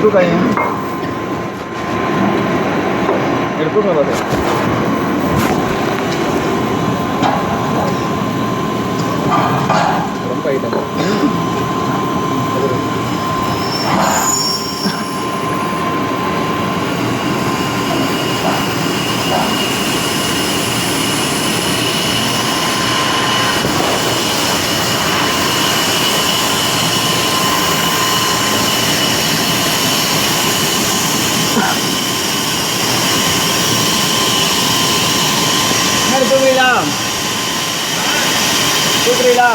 நீங்கள் தூக்காதீங்க எடுத்து தூங்க பார்த்து ரொம்ப ஐட்டம் தூக்குறீங்களா?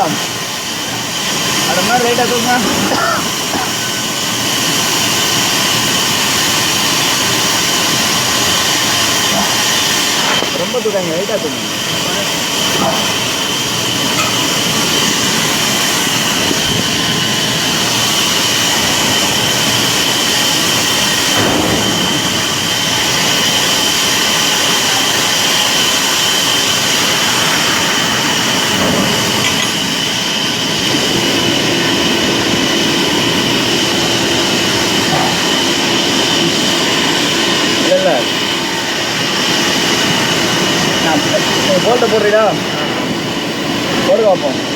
அட மாதிரி லைட்டாக தூங்க ரொம்ப தூக்காங்க லைட்டாக தூங்க correrá. Por ah. guapo.